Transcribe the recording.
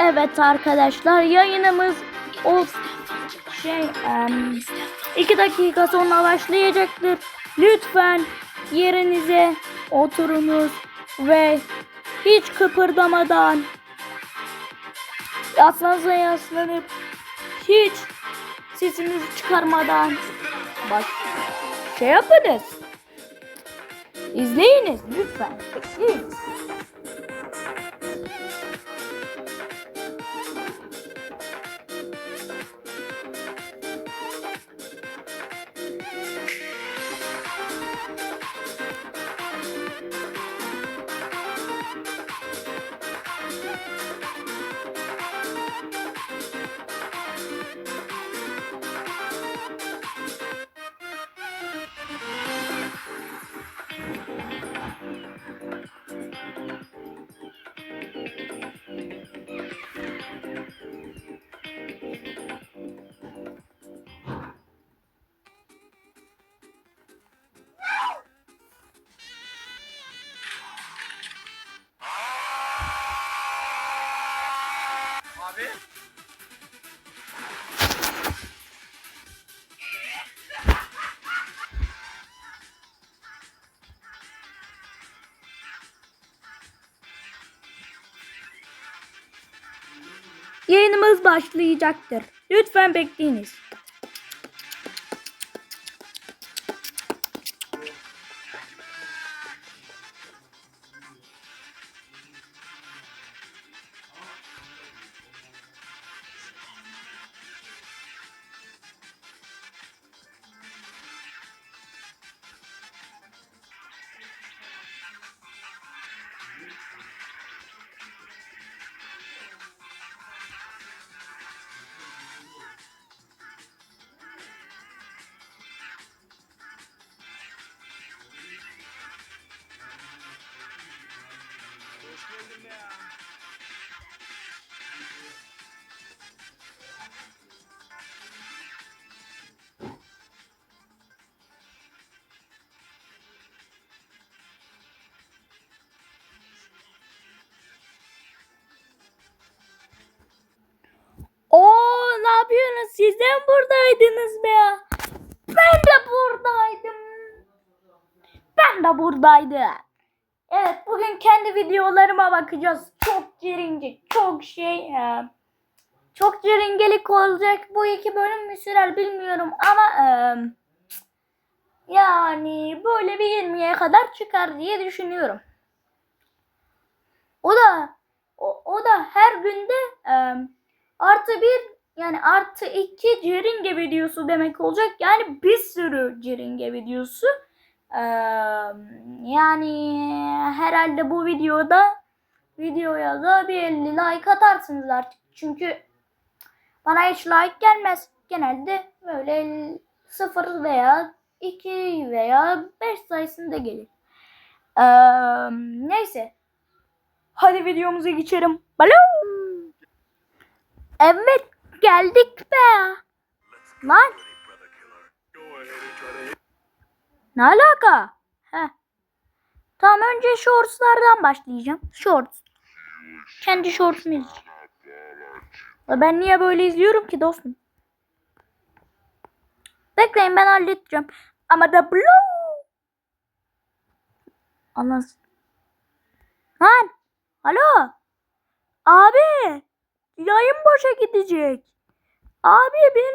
Evet arkadaşlar yayınımız o şey em, iki dakika sonra başlayacaktır. Lütfen yerinize oturunuz ve hiç kıpırdamadan yaslanıza yaslanıp hiç sesinizi çıkarmadan baş şey yapınız. İzleyiniz lütfen. Bekleyiniz. Yayınımız başlayacaktır. Lütfen bekleyiniz. Siz de buradaydınız be? Ben de buradaydım. Ben de buradaydım. Evet bugün kendi videolarıma bakacağız. Çok ceringe, çok şey. e, çok ceringelik olacak. Bu iki bölüm mü sürer bilmiyorum ama e, yani böyle bir 20'ye kadar çıkar diye düşünüyorum. O da o, o da her günde e, artı bir yani artı iki ceringe videosu demek olacak. Yani bir sürü ceringe videosu. Ee, yani herhalde bu videoda videoya da bir 50 like atarsınız artık. Çünkü bana hiç like gelmez. Genelde böyle 0 veya 2 veya 5 sayısında gelir. Ee, neyse. Hadi videomuza geçelim. Balon. Evet geldik be. Lan. Ne alaka? Heh. Tamam önce shortslardan başlayacağım. Shorts. Kendi shorts'umu izleyeceğim. Ben niye böyle izliyorum ki dostum? Bekleyin ben halledeceğim. Ama da blue. Anlasın. Lan. Alo. Abi. Yayın boşa gidecek. Abi ben...